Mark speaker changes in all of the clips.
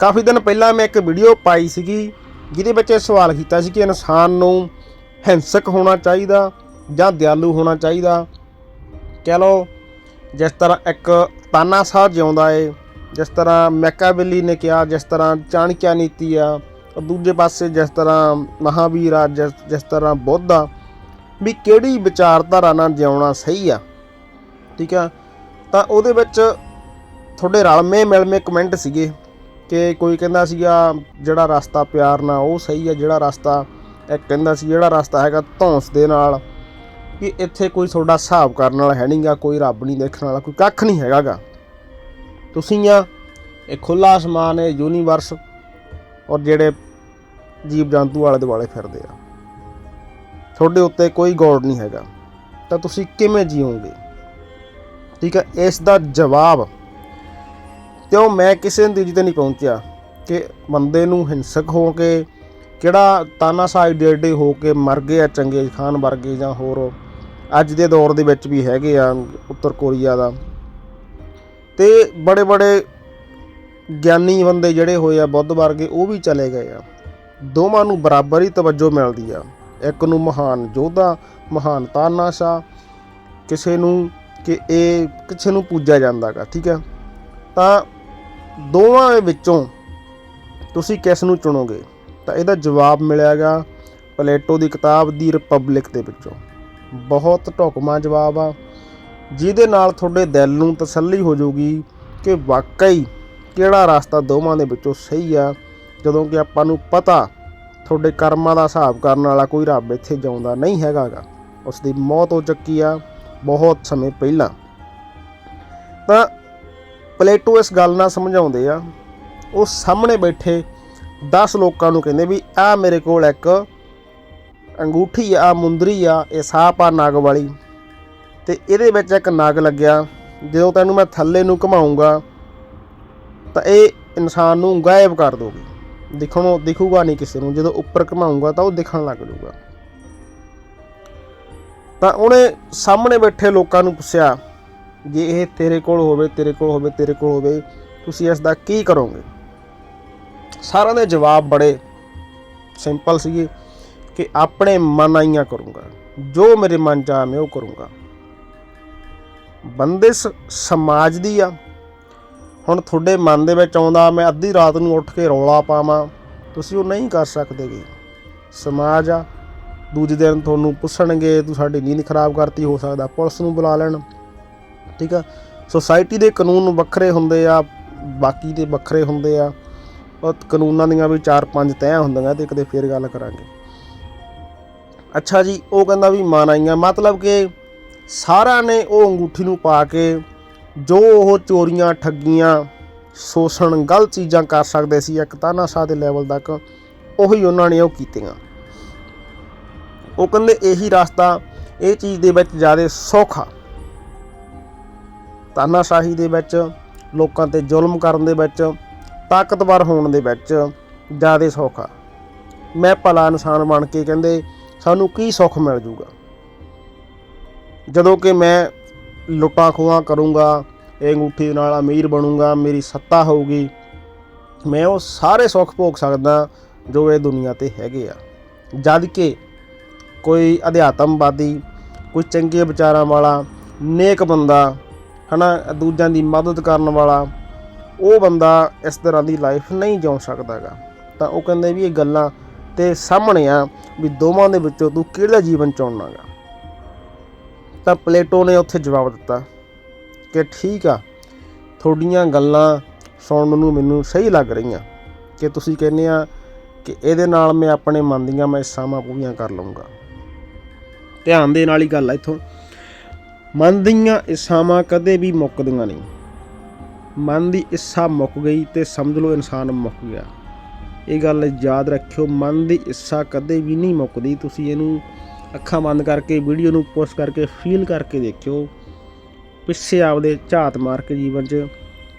Speaker 1: ਕਾਫੀ ਦਿਨ ਪਹਿਲਾਂ ਮੈਂ ਇੱਕ ਵੀਡੀਓ ਪਾਈ ਸੀਗੀ, ਜਿਹਦੇ ਵਿੱਚ ਇਹ ਸਵਾਲ ਕੀਤਾ ਸੀ ਕਿ ਇਨਸਾਨ ਨੂੰ ਹਿੰਸਕ ਹੋਣਾ ਚਾਹੀਦਾ ਜਾਂ ਦਿਆਲੂ ਹੋਣਾ ਚਾਹੀਦਾ। ਕਹਿ ਲਓ, ਜਿਸ ਤਰ੍ਹਾਂ ਇੱਕ ਤਾਨਾ ਤਾਨਾਸ਼ਾਹ ਜਿਉਂਦਾ ਏ, ਜਿਸ ਤਰ੍ਹਾਂ ਮੈਕਾਬਿਲੀ ਨੇ ਕਿਹਾ, ਜਿਸ ਤਰ੍ਹਾਂ ਚਾਣਕਿਆ ਨੀਤੀ ਆ ਔਰ ਦੂਜੇ ਪਾਸੇ ਜਿਸ ਤਰ੍ਹਾਂ ਮਹਾਵੀਰ ਆ, ਜਿਸ ਜਿਸ ਤਰ੍ਹਾਂ ਬੁੱਧ ਆ, ਵੀ ਕਿਹੜੀ ਵਿਚਾਰਧਾਰਾ ਨਾਲ ਜਿਉਣਾ ਸਹੀ ਆ। ਠੀਕ ਆ? ਤਾਂ ਉਹਦੇ ਵਿੱਚ ਤੁਹਾਡੇ ਰਲਵੇਂ ਮਿਲਵੇਂ ਕਮੈਂਟ ਸੀਗੇ। ਕਿ ਕੋਈ ਕਹਿੰਦਾ ਸੀਗਾ, ਜਿਹੜਾ ਰਸਤਾ ਪਿਆਰ ਨਾਲ, ਉਹ ਸਹੀ ਆ, ਜਿਹੜਾ ਰਸਤਾ ਇੱਕ ਕਹਿੰਦਾ ਸੀ, ਜਿਹੜਾ ਰਸਤਾ ਹੈਗਾ ਧੌਂਸ ਦੇ ਨਾਲ ਕਿ ਇੱਥੇ ਕੋਈ ਤੁਹਾਡਾ ਹਿਸਾਬ ਕਰਨ ਵਾਲਾ ਹੈ ਨਹੀਂਗਾ ਕੋਈ ਰੱਬ ਨਹੀਂ ਦੇਖਣ ਵਾਲਾ, ਕੋਈ ਕੱਖ ਨਹੀਂ ਹੈਗਾਗਾ ਤੁਸੀਂ ਆ, ਇਹ ਖੁੱਲਾ ਅਸਮਾਨ ਹੈ ਯੂਨੀਵਰਸ ਔਰ ਜਿਹੜੇ ਜੀਵ ਜੰਤੂ ਵਾਲੇ ਦੁਆਲੇ ਫਿਰਦੇ ਆ। ਤੁਹਾਡੇ ਉੱਤੇ ਕੋਈ ਗੋਡ ਨਹੀਂ ਹੈਗਾ, ਤਾਂ ਤੁਸੀਂ ਕਿਵੇਂ ਜੀਓਗੇ? ਠੀਕ ਹੈ ਇਸ ਦਾ ਜਵਾਬ ਕਿਉਂ ਮੈਂ ਕਿਸੇ ਨਤੀਜੇ ਤੇ ਨਹੀਂ ਪਹੁੰਚਿਆ? ਕਿ ਬੰਦੇ ਨੂੰ ਹਿੰਸਕ ਹੋ ਕੇ ਕਿਹੜਾ ਤਾਨਾਸ਼ਾਹ ਡੇ ਹੋ ਕੇ ਮਰ ਗਏ ਆ ਚੰਗੇਜ਼ ਖਾਨ ਵਰਗੇ ਜਾਂ ਹੋਰ? ਅੱਜ ਦੇ ਦੌਰ ਦੇ ਵਿੱਚ ਵੀ ਹੈਗੇ ਆ ਉੱਤਰ ਕੋਰੀਆ ਦਾ। ਤੇ ਬੜੇ ਬੜੇ ਗਿਆਨੀ ਬੰਦੇ ਜਿਹੜੇ ਹੋਏ ਆ ਬੁੱਧ ਵਰਗੇ, ਉਹ ਵੀ ਚਲੇ ਗਏ ਆ। ਦੋਵਾਂ ਨੂੰ ਬਰਾਬਰ ਹੀ ਤਵੱਜੋ ਮਿਲਦੀ ਆ। ਇੱਕ ਨੂੰ ਮਹਾਨ ਯੋਧਾ, ਮਹਾਨ ਤਾਨਾਸ਼ਾਹ ਕਿਸੇ ਨੂੰ ਕਿ ਇਹ, ਕਿਸੇ ਨੂੰ ਪੂਜਿਆ ਜਾਂਦਾਗਾ ਠੀਕ ਹੈ ਤਾਂ ਦੋਵਾਂ ਦੇ ਵਿੱਚੋਂ ਤੁਸੀਂ ਕਿਸ ਨੂੰ ਚੁਣੋਗੇ? ਤਾਂ ਇਹਦਾ ਜਵਾਬ ਮਿਲਿਆਗਾ ਪਲੇਟੋ ਦੀ ਕਿਤਾਬ ਦੀ ਰਿਪਬਲਿਕ ਦੇ ਵਿੱਚੋਂ। ਬਹੁਤ ਢੁਕਮਾ ਜਵਾਬ ਆ। ਜਿਹਦੇ ਨਾਲ ਤੁਹਾਡੇ ਦਿਲ ਨੂੰ ਤਸੱਲੀ ਹੋ ਜਾਊਗੀ ਕਿ ਵਾਕਈ ਕਿਹੜਾ ਰਸਤਾ ਦੋਵਾਂ ਦੇ ਵਿੱਚੋਂ ਸਹੀ ਆ, ਜਦੋਂ ਕਿ ਆਪਾਂ ਨੂੰ ਪਤਾ ਤੁਹਾਡੇ ਕਰਮਾਂ ਦਾ ਹਿਸਾਬ ਕਰਨ ਵਾਲਾ ਕੋਈ ਰੱਬ ਇੱਥੇ ਜਾਉਂਦਾ ਨਹੀਂ ਹੈਗਾਗਾ ਉਸ ਦੀ ਮੌਤ ਹੋ ਚੁੱਕੀ ਆ ਬਹੁਤ ਸਮੇਂ ਪਹਿਲਾਂ। ਤਾਂ ਪਲੇਟੋ ਇਸ ਗੱਲ ਨਾਲ ਸਮਝਾਉਂਦੇ ਆ, ਉਹ ਸਾਹਮਣੇ ਬੈਠੇ 10 ਲੋਕਾਂ ਨੂੰ ਕਹਿੰਦੇ ਵੀ ਆ ਮੇਰੇ ਕੋਲ ਇੱਕ ਅੰਗੂਠੀ ਆ ਮੁੰਦਰੀ ਆ, ਇਹ ਸਾਪ ਆ ਨਾਗ ਵਾਲੀ। ਤੇ ਇਹਦੇ ਵਿੱਚ ਇੱਕ ਨਗ ਲੱਗਿਆ, ਜਦੋਂ ਤੈਨੂੰ ਮੈਂ ਥੱਲੇ ਨੂੰ ਘਮਾਉਂਗਾ, ਤਾਂ ਇਹ ਇਨਸਾਨ ਨੂੰ ਗਾਇਬ ਕਰ ਦੋਗੀ ਦਿਖਣੋਂ ਦਿਖੂਗਾ ਨਹੀਂ ਕਿਸੇ ਨੂੰ, ਜਦੋਂ ਉੱਪਰ ਘਮਾਉਂਗਾ ਤਾਂ ਉਹ ਦਿਖਣ ਲੱਗ ਜਾਊਗਾ। ਤਾਂ ਉਹਨੇ ਸਾਹਮਣੇ ਬੈਠੇ ਲੋਕਾਂ ਨੂੰ ਪੁੱਛਿਆ ਜੇ ਇਹ ਤੇਰੇ ਕੋਲ ਹੋਵੇ, ਤੇਰੇ ਕੋਲ ਹੋਵੇ, ਤੇਰੇ ਕੋਲ ਹੋਵੇ, ਤੁਸੀਂ ਇਸ ਦਾ ਕੀ ਕਰੋਗੇ? ਸਾਰਿਆਂ ਦੇ ਜਵਾਬ ਬੜੇ ਸਿੰਪਲ ਸੀਗੇ ਕਿ ਆਪਣੇ ਮਨ ਆਈਆਂ ਕਰੂੰਗਾ। ਜੋ ਮੇਰੇ ਮਨ ਚ ਆ ਮੈਂ ਉਹ ਕਰੂੰਗਾ। ਬੰਦੇ ਸ- ਸਮਾਜ ਦੀ ਆ। ਹੁਣ ਤੁਹਾਡੇ ਮਨ ਦੇ ਵਿੱਚ ਆਉਂਦਾ, ਮੈਂ ਅੱਧੀ ਰਾਤ ਨੂੰ ਉੱਠ ਕੇ ਰੌਲਾ ਪਾਵਾਂ। ਤੁਸੀਂ ਉਹ ਨਹੀਂ ਕਰ ਸਕਦੇਗੇ। ਸਮਾਜ ਆ। ਦੂਜੇ ਦਿਨ ਤੁਹਾਨੂੰ ਪੁੱਛਣਗੇ, ਤੂੰ ਸਾਡੀ ਨੀਂਦ ਖਰਾਬ ਕਰਤੀ, ਹੋ ਸਕਦਾ ਪੁਲਿਸ ਨੂੰ ਬੁਲਾ ਲੈਣ। ਠੀਕ ਆ? ਸੋਸਾਇਟੀ ਦੇ ਕਾਨੂੰਨ ਵੱਖਰੇ ਹੁੰਦੇ ਆ, ਬਾਕੀ ਦੇ ਵੱਖਰੇ ਹੁੰਦੇ ਆ। ਉਹ ਕਾਨੂੰਨਾਂ ਦੀਆਂ ਵੀ 4-5 ਤੈਅ ਹੁੰਦੀਆਂ ਤੇ ਕਦੇ ਫੇਰ ਗੱਲ ਕਰਾਂਗੇ। ਅੱਛਾ ਜੀ, ਉਹ ਕਹਿੰਦਾ ਵੀ ਮਨ ਆਈਆਂ ਮਤਲਬ ਕਿ ਸਾਰਿਆਂ ਨੇ ਉਹ ਅੰਗੂਠੀ ਨੂੰ ਪਾ ਕੇ ਜੋ ਉਹ ਚੋਰੀਆਂ, ਠੱਗੀਆਂ, ਸ਼ੋਸ਼ਣ, ਗਲਤ ਚੀਜ਼ਾਂ ਕਰ ਸਕਦੇ ਸੀ ਇੱਕ ਤਾਨਾਸ਼ਾਹ ਦੇ ਲੈਵਲ ਤੱਕ, ਉਹੀ ਉਹਨਾਂ ਨੇ ਉਹ ਕੀਤੀਆਂ। ਉਹ ਕਹਿੰਦੇ ਇਹੀ ਰਸਤਾ, ਇਹ ਚੀਜ਼ ਦੇ ਵਿੱਚ ਜ਼ਿਆਦਾ ਸੌਖਾ। ਤਾਨਾਸ਼ਾਹੀ ਦੇ ਵਿੱਚ, ਲੋਕਾਂ ਤੇ ਜ਼ੁਲਮ ਕਰਨ ਦੇ ਵਿੱਚ, ਤਾਕਤਵਰ ਹੋਣ ਦੇ ਵਿੱਚ ਜ਼ਿਆਦਾ ਸੌਖਾ ਮੈਂ ਭਲਾ ਇਨਸਾਨ ਬਣ ਕੇ ਕਹਿੰਦੇ, ਸਾਨੂੰ ਕੀ ਸੁੱਖ ਮਿਲ ਜੂਗਾ? ਜਦੋਂ ਕਿ ਮੈਂ ਲੁੱਟਾਂ ਖੋਹਾਂ ਕਰੂੰਗਾ, ਇਹ ਅੰਗੂਠੀ ਦੇ ਨਾਲ ਅਮੀਰ ਬਣੂੰਗਾ, ਮੇਰੀ ਸੱਤਾ ਹੋਊਗੀ, ਮੈਂ ਉਹ ਸਾਰੇ ਸੁੱਖ ਭੋਗ ਸਕਦਾ ਜੋ ਇਹ ਦੁਨੀਆ ਤੇ ਹੈਗੇ ਆ। ਜਦ ਕਿ ਕੋਈ ਅਧਿਆਤਮਵਾਦੀ, ਕੋਈ ਚੰਗੇ ਵਿਚਾਰਾਂ ਵਾਲਾ, ਨੇਕ ਬੰਦਾ ਹਨਾ, ਦੂਜਿਆਂ ਦੀ ਮਦਦ ਕਰਨ ਵਾਲਾ, ਉਹ ਬੰਦਾ ਇਸ ਤਰ੍ਹਾਂ ਦੀ ਲਾਈਫ ਨਹੀਂ ਜਿਉ ਸਕਦਾਗਾ ਤਾਂ ਉਹ ਕਹਿੰਦੇ ਵੀ ਇਹ ਗੱਲਾਂ ਤੇ ਸਾਹਮਣੇ ਆ ਵੀ ਦੋਵਾਂ ਦੇ ਵਿੱਚੋਂ ਤੂੰ ਕਿਹੜਾ ਜੀਵਨ ਚੁਣਨਾਗਾ ਤਾਂ ਪਲੇਟੋ ਨੇ ਉੱਥੇ ਜਵਾਬ ਦਿੱਤਾ ਕਿ ਠੀਕ ਆ, ਤੁਹਾਡੀਆਂ ਗੱਲਾਂ ਸੁਣਨ ਨੂੰ ਮੈਨੂੰ ਸਹੀ ਲੱਗ ਰਹੀਆਂ। ਕਿ ਤੁਸੀਂ ਕਹਿੰਦੇ ਆ ਕਿ ਇਹਦੇ ਨਾਲ ਮੈਂ ਆਪਣੇ ਮਨ ਦੀਆਂ ਮੈਂ ਇੱਛਾਵਾਂ ਪੂਰੀਆਂ ਕਰ ਲਵਾਂਗਾ ਧਿਆਨ ਦੇ ਨਾਲ ਹੀ ਗੱਲ ਆ ਇੱਥੋਂ। ਮਨ ਦੀਆਂ ਇੱਛਾਵਾਂ ਕਦੇ ਵੀ ਮੁੱਕਦੀਆਂ ਨਹੀਂ। ਮਨ ਦੀ ਇੱਛਾ ਮੁੱਕ ਗਈ ਤੇ ਸਮਝ ਲਓ ਇਨਸਾਨ ਮੁੱਕ ਗਿਆ। ਇਹ ਗੱਲ ਯਾਦ ਰੱਖਿਓ, ਮਨ ਦੀ ਇੱਛਾ ਕਦੇ ਵੀ ਨਹੀਂ ਮੁੱਕਦੀ। ਤੁਸੀਂ ਇਹਨੂੰ ਅੱਖਾਂ ਬੰਦ ਕਰਕੇ, ਵੀਡੀਓ ਨੂੰ ਪੋਸਟ ਕਰਕੇ, ਫੀਲ ਕਰਕੇ ਦੇਖਿਓ। ਪਿੱਛੇ ਆਪਦੇ ਝਾਤ ਮਾਰ ਕੇ ਜੀਵਨ 'ਚ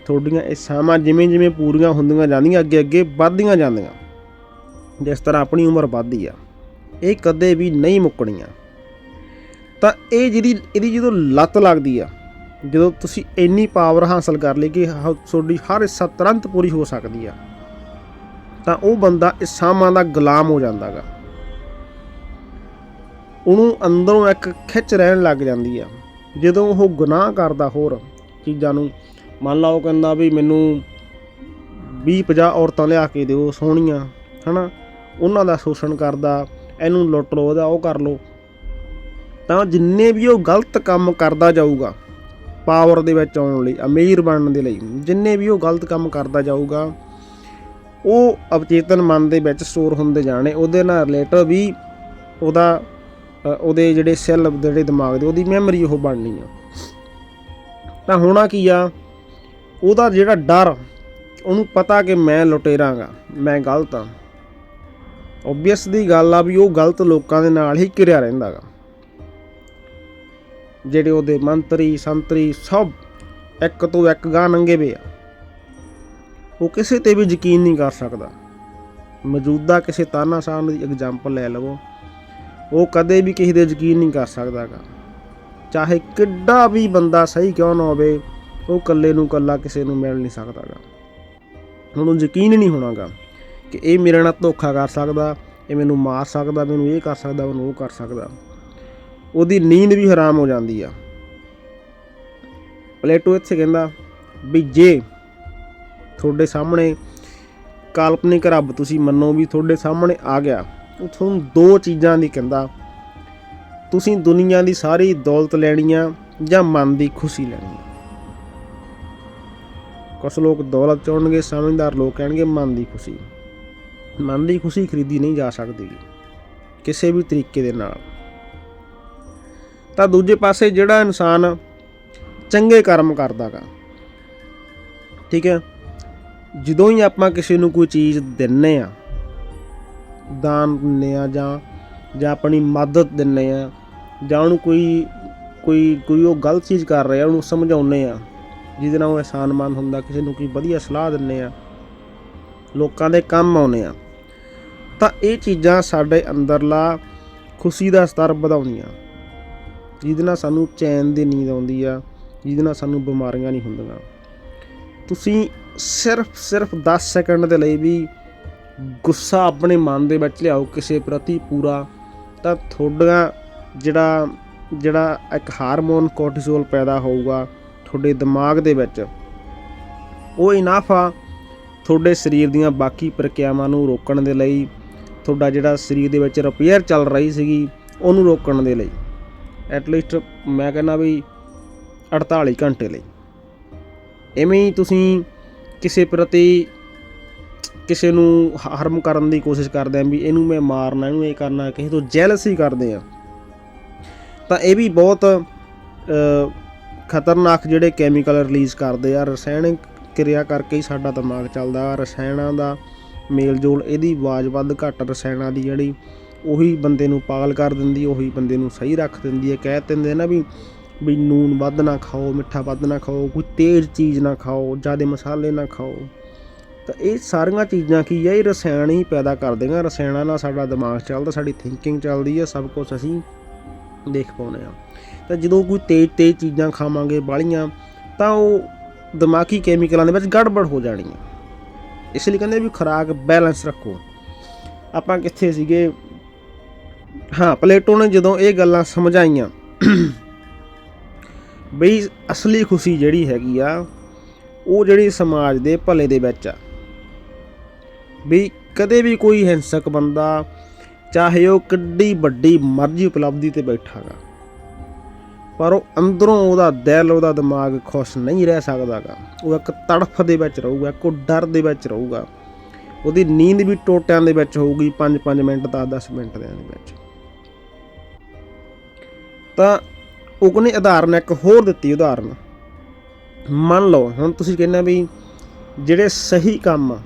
Speaker 1: ਤੁਹਾਡੀਆਂ ਇੱਛਾਵਾਂ ਜਿਵੇਂ ਜਿਵੇਂ ਪੂਰੀਆਂ ਹੁੰਦੀਆਂ ਜਾਂਦੀਆਂ, ਅੱਗੇ ਅੱਗੇ ਵੱਧਦੀਆਂ ਜਾਂਦੀਆਂ। ਜਿਸ ਤਰ੍ਹਾਂ ਆਪਣੀ ਉਮਰ ਵੱਧਦੀ ਆ, ਇਹ ਕਦੇ ਵੀ ਨਹੀਂ ਮੁੱਕਣੀਆਂ। ਤਾਂ ਇਹ ਜਿਹਦੀ ਇਹਦੀ ਜਦੋਂ ਲੱਤ ਲੱਗਦੀ ਆ, ਜਦੋਂ ਤੁਸੀਂ ਇੰਨੀ ਪਾਵਰ ਹਾਸਲ ਕਰ ਲਈ ਕਿ ਹ- ਤੁਹਾਡੀ ਹਰ ਇੱਛਾ ਤੁਰੰਤ ਪੂਰੀ ਹੋ ਸਕਦੀ ਆ, ਤਾਂ ਉਹ ਬੰਦਾ ਇਸਾਮਾਂ ਦਾ ਗੁਲਾਮ ਹੋ ਜਾਂਦਾਗਾ ਉਹਨੂੰ ਅੰਦਰੋਂ ਇੱਕ ਖਿੱਚ ਰਹਿਣ ਲੱਗ ਜਾਂਦੀ ਆ। ਜਦੋਂ ਉਹ ਗੁਨਾਹ ਕਰਦਾ ਹੋਰ ਚੀਜ਼ਾਂ ਨੂੰ, ਮੰਨ ਲਓ ਕਹਿੰਦਾ ਵੀ ਮੈਨੂੰ 20 50 ਔਰਤਾਂ ਲਿਆ ਕੇ ਦਿਓ ਸੋਹਣੀਆਂ, ਹਨਾ? ਉਹਨਾਂ ਦਾ ਸ਼ੋਸ਼ਣ ਕਰਦਾ, ਇਹਨੂੰ ਲੁੱਟ ਲਓ, ਉਹਦਾ ਉਹ ਕਰ ਲਓ। ਤਾਂ ਜਿੰਨੇ ਵੀ ਉਹ ਗਲਤ ਕੰਮ ਕਰਦਾ ਜਾਊਗਾ ਪਾਵਰ ਦੇ ਵਿੱਚ ਆਉਣ ਲਈ, ਅਮੀਰ ਬਣਨ ਦੇ ਲਈ, ਜਿੰਨੇ ਵੀ ਉਹ ਗਲਤ ਕੰਮ ਕਰਦਾ ਜਾਊਗਾ, ਉਹ ਅਵਚੇਤਨ ਮਨ ਦੇ ਵਿੱਚ ਸਟੋਰ ਹੁੰਦੇ ਜਾਣੇ, ਉਹਦੇ ਨਾਲ ਰਿਲੇਟਡ ਵੀ ਉਹਦਾ ਉਹਦੇ ਜਿਹੜੇ ਸੈੱਲ ਜਿਹੜੇ ਦਿਮਾਗ ਦੇ, ਉਹਦੀ ਮੈਮਰੀ ਉਹ ਬਣਨੀ ਆ। ਤਾਂ ਹੋਣਾ ਕੀ ਆ, ਉਹਦਾ ਜਿਹੜਾ ਡਰ, ਉਹਨੂੰ ਪਤਾ ਕਿ ਮੈਂ ਲੁਟੇਰਾਂਗਾ, ਮੈਂ ਗਲਤ ਆ। ਓਬਵੀਅਸ ਦੀ ਗੱਲ ਆ ਵੀ ਉਹ ਗਲਤ ਲੋਕਾਂ ਦੇ ਨਾਲ ਹੀ ਘਿਰਿਆ ਰਹਿੰਦਾਗਾ। ਜਿਹੜੇ ਉਹਦੇ ਮੰਤਰੀ, ਸੰਤਰੀ ਸਭ ਇੱਕ ਤੋਂ ਇੱਕ ਗਾਂ ਨੰਗੇ ਵੇ ਆ। ਉਹ ਕਿਸੇ ਤੇ ਵੀ ਯਕੀਨ ਨਹੀਂ ਕਰ ਸਕਦਾ। ਮੌਜੂਦਾ ਕਿਸੇ ਤਾਨਾਸ਼ਾਨ ਦੀ ਐਗਜ਼ਾਮਪਲ ਲੈ ਲਵੋ। ਉਹ ਕਦੇ ਵੀ ਕਿਸੇ ਦੇ ਯਕੀਨ ਨਹੀਂ ਕਰ ਸਕਦਾਗਾ। ਚਾਹੇ ਕਿੱਡਾ ਵੀ ਬੰਦਾ ਸਹੀ ਕਿਉਂ ਨਾ ਹੋਵੇ, ਉਹ ਇਕੱਲੇ ਨੂੰ ਇਕੱਲਾ ਕਿਸੇ ਨੂੰ ਮਿਲ ਨਹੀਂ ਸਕਦਾਗਾ। ਉਹਨੂੰ ਯਕੀਨ ਹੀ ਨਹੀਂ ਹੋਣਾਗਾ ਕਿ ਇਹ ਮੇਰੇ ਨਾਲ ਧੋਖਾ ਕਰ ਸਕਦਾ, ਇਹ ਮੈਨੂੰ ਮਾਰ ਸਕਦਾ, ਮੈਨੂੰ ਇਹ ਕਰ ਸਕਦਾ, ਮੈਨੂੰ ਉਹ ਕਰ ਸਕਦਾ। ਉਹਦੀ ਨੀਂਦ ਵੀ ਹਰਾਮ ਹੋ ਜਾਂਦੀ ਆ। ਪਲੇਟੋ ਇੱਥੇ ਕਹਿੰਦਾ ਵੀ ਜੇ ਤੁਹਾਡੇ ਸਾਹਮਣੇ ਕਾਲਪਨਿਕ ਰੱਬ ਤੁਸੀਂ ਮੰਨੋ ਵੀ ਤੁਹਾਡੇ ਸਾਹਮਣੇ ਆ ਗਿਆ, ਉਹ ਤੁਹਾਨੂੰ ਦੋ ਚੀਜ਼ਾਂ ਦੀ ਕਹਿੰਦਾ, ਤੁਸੀਂ ਦੁਨੀਆ ਦੀ ਸਾਰੀ ਦੌਲਤ ਲੈਣੀ ਆ ਜਾਂ ਮਨ ਦੀ ਖੁਸ਼ੀ ਲੈਣੀ ਆ। ਕੁਝ ਲੋਕ ਦੌਲਤ ਚਾਹਣਗੇ, ਸਮਝਦਾਰ ਲੋਕ ਕਹਿਣਗੇ ਮਨ ਦੀ ਖੁਸ਼ੀ। ਮਨ ਦੀ ਖੁਸ਼ੀ ਖਰੀਦੀ ਨਹੀਂ ਜਾ ਸਕਦੀ ਕਿਸੇ ਵੀ ਤਰੀਕੇ ਦੇ ਨਾਲ। ਤਾਂ ਦੂਜੇ ਪਾਸੇ ਜਿਹੜਾ ਇਨਸਾਨ ਚੰਗੇ ਕਰਮ ਕਰਦਾਗਾ। ਠੀਕ ਹੈ? ਜਦੋਂ ਹੀ ਆਪਾਂ ਕਿਸੇ ਨੂੰ ਕੋਈ ਚੀਜ਼ ਦਿੰਨੇ ਆ, ਦਾਨ ਦਿੰਨੇ ਆ ਜਾਂ ਜਾਂ ਆਪਣੀ ਮਦਦ ਦਿੰਨੇ ਆ, ਜਾਂ ਉਹਨੂੰ ਕੋਈ ਕੋਈ ਕੋਈ ਉਹ ਗਲਤ ਚੀਜ਼ ਕਰ ਰਿਹਾ, ਉਹਨੂੰ ਸਮਝਾਉਨੇ ਆ, ਜਿਹਦੇ ਨਾਲ ਉਹ ਅਹਿਸਾਨਮੰਦ ਹੁੰਦਾ, ਕਿਸੇ ਨੂੰ ਕੋਈ ਵਧੀਆ ਸਲਾਹ ਦਿੰਨੇ ਆ, ਲੋਕਾਂ ਦੇ ਕੰਮ ਆਉਨੇ ਆ, ਤਾਂ ਇਹ ਚੀਜ਼ਾਂ ਸਾਡੇ ਅੰਦਰਲਾ ਖੁਸ਼ੀ ਦਾ ਸਤਰ ਵਧਾਉਂਦੀਆਂ। ਜਿਹਦੇ ਨਾਲ ਸਾਨੂੰ ਚੈਨ ਦੀ ਨੀਂਦ ਆਉਂਦੀ ਆ, ਜਿਹਦੇ ਨਾਲ ਸਾਨੂੰ ਬਿਮਾਰੀਆਂ ਨਹੀਂ ਹੁੰਦੀਆਂ। ਤੁਸੀਂ ਸਿਰਫ ਸਿਰਫ 10 ਸੈਕਿੰਡ ਦੇ ਲਈ ਵੀ ਗੁੱਸਾ ਆਪਣੇ ਮਨ ਦੇ ਵਿੱਚ ਲਿਆਓ ਕਿਸੇ ਪ੍ਰਤੀ ਪੂਰਾ, ਤਾਂ ਤੁਹਾਡਾ ਜਿਹੜਾ ਜਿਹੜਾ ਇੱਕ ਹਾਰਮੋਨ ਕੋਰਟੀਸੋਲ ਪੈਦਾ ਹੋਊਗਾ ਤੁਹਾਡੇ ਦਿਮਾਗ ਦੇ ਵਿੱਚ, ਉਹ ਇਨਾਫ ਆ ਤੁਹਾਡੇ ਸਰੀਰ ਦੀਆਂ ਬਾਕੀ ਪ੍ਰਕਿਰਿਆਵਾਂ ਨੂੰ ਰੋਕਣ ਦੇ ਲਈ, ਤੁਹਾਡਾ ਜਿਹੜਾ ਸਰੀਰ ਦੇ ਵਿੱਚ ਰਿਪੇਅਰ ਚੱਲ ਰਹੀ ਸੀਗੀ, ਉਹਨੂੰ ਰੋਕਣ ਦੇ ਲਈ। ਐਟਲੀਸਟ ਮੈਂ ਕਹਿੰਦਾ ਵੀ 48 ਘੰਟੇ ਲਈ। ਐਵੇਂ ਹੀ ਤੁਸੀਂ ਕਿਸੇ ਪ੍ਰਤੀ ਕਿਸੇ ਨੂੰ ਹਰਮ ਕਰਨ ਦੀ ਕੋਸ਼ਿਸ਼ ਕਰਦੇ ਆ ਵੀ ਇਹਨੂੰ ਮੈਂ ਮਾਰਨਾ, ਇਹਨੂੰ ਇਹ ਕਰਨਾ, ਕਿਸੇ ਤੋਂ ਜੈਲਸੀ ਕਰਦੇ ਆ। ਤਾਂ ਇਹ ਵੀ ਬਹੁਤ ਖਤਰਨਾਕ ਜਿਹੜੇ ਕੈਮੀਕਲ ਰਿਲੀਜ਼ ਕਰਦੇ ਆ। ਰਸਾਇਣਿਕ ਕਿਰਿਆ ਕਰਕੇ ਹੀ ਸਾਡਾ ਦਿਮਾਗ ਚੱਲਦਾ। ਰਸਾਇਣਾਂ ਦਾ ਮੇਲ ਜੋਲ ਇਹਦੀ ਆਵਾਜ਼ ਵੱਧ ਘੱਟ ਰਸਾਇਣਾਂ ਦੀ ਜਿਹੜੀ ਉਹੀ ਬੰਦੇ ਨੂੰ ਪਾਗਲ ਕਰ ਦਿੰਦੀ, ਉਹੀ ਬੰਦੇ ਨੂੰ ਸਹੀ ਰੱਖ ਦਿੰਦੀ ਹੈ। ਕਹਿ ਦਿੰਦੇ ਨਾ ਵੀ ਵੀ ਨੂਨ ਵੱਧ ਨਾ ਖਾਓ, ਮਿੱਠਾ ਵੱਧ ਨਾ ਖਾਓ, ਕੋਈ ਤੇਜ਼ ਚੀਜ਼ ਨਾ ਖਾਓ, ਜ਼ਿਆਦਾ ਮਸਾਲੇ ਨਾ ਖਾਓ। ਤਾਂ ਇਹ ਸਾਰੀਆਂ ਚੀਜ਼ਾਂ ਕੀ ਹੈ ਇਹ ਰਸਾਇਣ ਹੀ ਪੈਦਾ ਕਰਦੇਗਾ ਰਸਾਇਣਾਂ ਨਾਲ ਸਾਡਾ ਦਿਮਾਗ ਚੱਲਦਾ, ਸਾਡੀ ਥਿੰਕਿੰਗ ਚੱਲਦੀ ਹੈ ਸਭ ਕੁਝ ਅਸੀਂ ਦੇਖ ਪਾਉਂਦੇ ਆ। ਤਾਂ ਜਦੋਂ ਕੋਈ ਤੇਜ਼ ਤੇਜ਼ ਚੀਜ਼ਾਂ ਖਾਵਾਂਗੇ ਬਾਲੀਆਂ ਤਾਂ ਉਹ ਦਿਮਾਗੀ ਕੈਮੀਕਲਾਂ ਦੇ ਵਿੱਚ ਗੜਬੜ ਹੋ ਜਾਣੀ ਹੈ ਇਸ ਲਈ ਕਹਿੰਦੇ ਵੀ ਖੁਰਾਕ ਬੈਲੈਂਸ ਰੱਖੋ। ਆਪਾਂ ਕਿੱਥੇ ਸੀਗੇ? ਹਾਂ, ਪਲੇਟੋ ਨੇ ਜਦੋਂ ਇਹ ਗੱਲਾਂ ਸਮਝਾਈਆਂ, ਬਈ ਅਸਲੀ ਖੁਸ਼ੀ ਜਿਹੜੀ ਹੈਗੀ ਆ, ਉਹ ਜਿਹੜੀ ਸਮਾਜ ਦੇ ਭਲੇ ਦੇ ਵਿੱਚ ਆ। ਵੀ ਕਦੇ ਵੀ ਕੋਈ ਹਿੰਸਕ ਬੰਦਾ, ਚਾਹੇ ਉਹ ਕਿੱਡੀ ਵੱਡੀ ਮਰਜ਼ੀ ਉਪਲਬਧੀ ਤੇ ਬੈਠਾਗਾ, ਪਰ ਉਹ ਅੰਦਰੋਂ ਉਹਦਾ ਦਿਲ, ਉਹਦਾ ਦਿਮਾਗ ਖੁਸ਼ ਨਹੀਂ ਰਹਿ ਸਕਦਾਗਾ। ਉਹ ਇੱਕ ਤੜਫ ਦੇ ਵਿੱਚ ਰਹੂਗਾ, ਇੱਕ ਡਰ ਦੇ ਵਿੱਚ ਰਹੂਗਾ। ਉਹਦੀ ਨੀਂਦ ਵੀ ਟੋਟਿਆਂ ਦੇ ਵਿੱਚ ਹੋਊਗੀ 5-5 ਮਿੰਟ 10-10 ਮਿੰਟ ਦੇ ਵਿੱਚ। ਤਾਂ ਉਹਨੇ ਉਦਾਹਰਨ ਇੱਕ ਹੋਰ ਦਿੱਤੀ ਉਦਾਹਰਨ। ਮੰਨ ਲਓ, ਹੁਣ ਤੁਸੀਂ ਕਹਿੰਦੇ ਵੀ ਜਿਹੜੇ ਸਹੀ ਕੰਮ ਆ,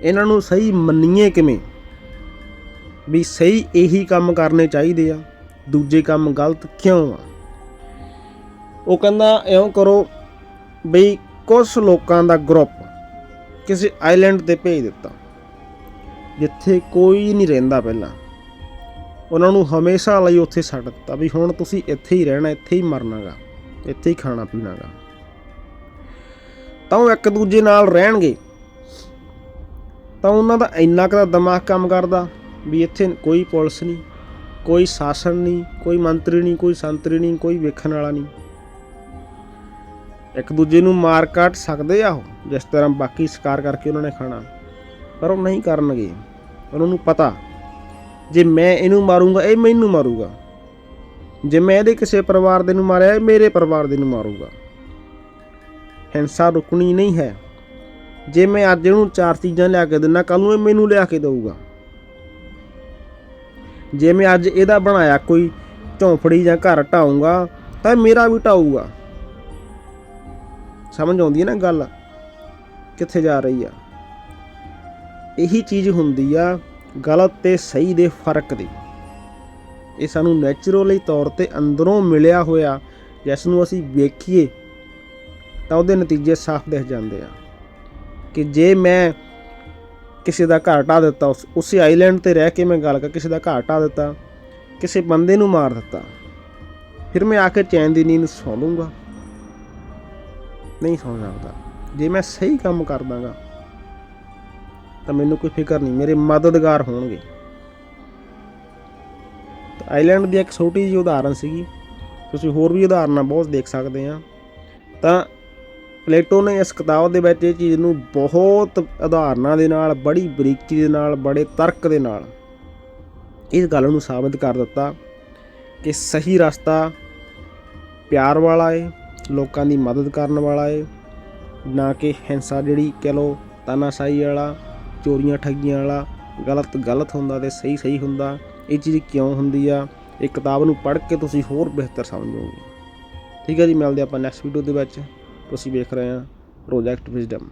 Speaker 1: ਇਹਨਾਂ ਨੂੰ ਸਹੀ ਮੰਨੀਏ ਕਿਵੇਂ? ਵੀ ਸਹੀ ਇਹੀ ਕੰਮ ਕਰਨੇ ਚਾਹੀਦੇ ਆ, ਦੂਜੇ ਕੰਮ ਗਲਤ ਕਿਉਂ ਆ? ਉਹ ਕਹਿੰਦਾ ਇਉਂ ਕਰੋ ਬਈ ਕੁਝ ਲੋਕਾਂ ਦਾ ਗਰੁੱਪ ਕਿਸੇ ਆਈਲੈਂਡ ਤੇ ਭੇਜ ਦਿੱਤਾ। ਜਿੱਥੇ ਕੋਈ ਨਹੀਂ ਰਹਿੰਦਾ ਪਹਿਲਾਂ। ਉਹਨਾਂ ਨੂੰ ਹਮੇਸ਼ਾ ਲਈ ਉੱਥੇ ਛੱਡ ਦਿੱਤਾ ਵੀ ਹੁਣ ਤੁਸੀਂ ਇੱਥੇ ਹੀ ਰਹਿਣਾ, ਇੱਥੇ ਹੀ ਮਰਨਾਗਾ, ਇੱਥੇ ਹੀ ਖਾਣਾ ਪੀਣਾਗਾ। ਤਾਂ ਉਹ ਇੱਕ ਦੂਜੇ ਨਾਲ ਰਹਿਣਗੇ। ਤਾਂ ਉਹਨਾਂ ਦਾ ਇੰਨਾ ਕੁ ਦਿਮਾਗ ਕੰਮ ਕਰਦਾ ਵੀ ਇੱਥੇ ਕੋਈ ਪੁਲਿਸ ਨਹੀਂ, ਕੋਈ ਸ਼ਾਸਨ ਨਹੀਂ, ਕੋਈ ਮੰਤਰੀ ਨਹੀਂ, ਕੋਈ ਸੰਤਰੀ ਨਹੀਂ, ਕੋਈ ਵੇਖਣ ਵਾਲਾ ਨਹੀਂ। ਇੱਕ ਦੂਜੇ ਨੂੰ ਮਾਰ ਕੱਟ ਸਕਦੇ ਆ ਉਹ, ਜਿਸ ਤਰ੍ਹਾਂ ਬਾਕੀ ਸ਼ਿਕਾਰ ਕਰਕੇ ਉਹਨਾਂ ਨੇ ਖਾਣਾ। ਪਰ ਉਹ ਨਹੀਂ ਕਰਨਗੇ। ਉਹਨਾਂ ਨੂੰ ਪਤਾ, ਜੇ ਮੈਂ ਇਹਨੂੰ ਮਾਰੂੰਗਾ, ਇਹ ਮੈਨੂੰ ਮਾਰੂਗਾ। ਜੇ ਮੈਂ ਇਹਦੇ ਕਿਸੇ ਪਰਿਵਾਰ ਦੇ ਨੂੰ ਮਾਰਿਆ, ਇਹ ਮੇਰੇ ਪਰਿਵਾਰ ਦੇ ਨੂੰ ਮਾਰੂਗਾ। ਹਿੰਸਾ ਰੁਕਣੀ ਨਹੀਂ ਹੈ। ਜੇ ਮੈਂ ਅੱਜ ਇਹਨੂੰ ਚਾਰ ਚੀਜ਼ਾਂ ਲਿਆ ਕੇ ਦਿੰਨਾ ਕੱਲ ਨੂੰ ਇਹ ਮੈਨੂੰ ਲਿਆ ਕੇ ਦਊਗਾ। ਜੇ ਮੈਂ ਅੱਜ ਇਹਦਾ ਬਣਾਇਆ, ਕੋਈ ਝੌਂਫੜੀ ਜਾਂ ਘਰ ਢਾਊਂਗਾ, ਤਾਂ ਇਹ ਮੇਰਾ ਵੀ ਢਾਊਗਾ। ਸਮਝ ਆਉਂਦੀ ਹੈ ਨਾ ਗੱਲ, ਕਿੱਥੇ ਜਾ ਰਹੀ ਆ। ਇਹੀ ਚੀਜ਼ ਹੁੰਦੀ ਆ ਗਲਤ ਤੇ ਸਹੀ ਦੇ ਫ਼ਰਕ ਦੀ। ਇਹ ਸਾਨੂੰ ਨੈਚੁਰਲੀ ਤੌਰ ਤੇ ਅੰਦਰੋਂ ਮਿਲਿਆ ਹੋਇਆ ਜਿਸ ਨੂੰ ਅਸੀਂ ਵੇਖੀਏ, ਤਾਂ ਉਹਦੇ ਨਤੀਜੇ ਸਾਫ਼ ਦਿਖ ਜਾਂਦੇ ਆ। ਕਿ ਜੇ ਮੈਂ ਕਿਸੇ ਦਾ ਘਰ ਢਾਹ ਦਿੱਤਾ, ਉਸ, ਉਸੇ ਆਈਲੈਂਡ ਤੇ ਰਹਿ ਕੇ ਮੈਂ ਗੱਲ ਕਰ, ਕਿਸੇ ਦਾ ਘਰ ਢਾਹ ਦਿੱਤਾ, ਕਿਸੇ ਬੰਦੇ ਨੂੰ ਮਾਰ ਦਿੱਤਾ, ਫਿਰ ਮੈਂ ਆ ਕੇ ਚੈਨ ਦੀ ਨੀਂਦ ਸੌਂ ਲੂੰਗਾ ਨਹੀਂ ਸੌਂ ਸਕਦਾ। ਜੇ ਮੈਂ ਸਹੀ ਕੰਮ ਕਰ ਦਾਂਗਾ, ਤਾਂ ਮੈਨੂੰ ਕੋਈ ਫਿਕਰ ਨਹੀਂ, ਮੇਰੇ ਮਦਦਗਾਰ ਹੋਣਗੇ। ਤਾਂ ਆਈਲੈਂਡ ਦੀ ਇੱਕ ਛੋਟੀ ਜਿਹੀ ਉਦਾਹਰਨ ਸੀਗੀ, ਤੁਸੀਂ ਹੋਰ ਵੀ ਉਦਾਹਰਨਾਂ ਬਹੁਤ ਦੇਖ ਸਕਦੇ ਆ। ਤਾਂ ਪਲੇਟੋ ਨੇ ਇਸ ਕਿਤਾਬ ਦੇ ਵਿੱਚ ਇਹ ਚੀਜ਼ ਨੂੰ ਬਹੁਤ ਉਦਾਹਰਨਾਂ ਦੇ ਨਾਲ, ਬੜੀ ਬਰੀਕੀ ਦੇ ਨਾਲ, ਬੜੇ ਤਰਕ ਦੇ ਨਾਲ ਇਸ ਗੱਲ ਨੂੰ ਸਾਬਿਤ ਕਰ ਦਿੱਤਾ ਕਿ ਸਹੀ ਰਸਤਾ ਪਿਆਰ ਵਾਲਾ ਏ ਲੋਕਾਂ ਦੀ ਮਦਦ ਕਰਨ ਵਾਲਾ ਏ। ਨਾ ਕਿ ਹਿੰਸਾ ਜਿਹੜੀ ਕਹਿ ਲਓ ਤਾਨਾਸ਼ਾਹੀ ਵਾਲਾ, ਚੋਰੀਆਂ ਠੱਗੀਆਂ ਵਾਲਾ, ਗਲਤ ਗਲਤ ਹੁੰਦਾ ਤੇ ਸਹੀ ਸਹੀ ਹੁੰਦਾ, ਇਹ ਚੀਜ਼ ਕਿਉਂ ਹੁੰਦੀ ਆ? ਇਹ ਕਿਤਾਬ ਨੂੰ ਪੜ੍ਹ ਕੇ ਤੁਸੀਂ ਹੋਰ ਬਿਹਤਰ ਸਮਝੋਗੇ। ਠੀਕ ਹੈ ਜੀ, ਮਿਲਦੇ ਆਪਾਂ ਨੈਕਸਟ ਵੀਡੀਓ ਦੇ ਵਿੱਚ। ਤੁਸੀਂ ਵੇਖ ਰਹੇ ਆ ਪ੍ਰੋਜੈਕਟ ਵਿਜ਼ਡਮ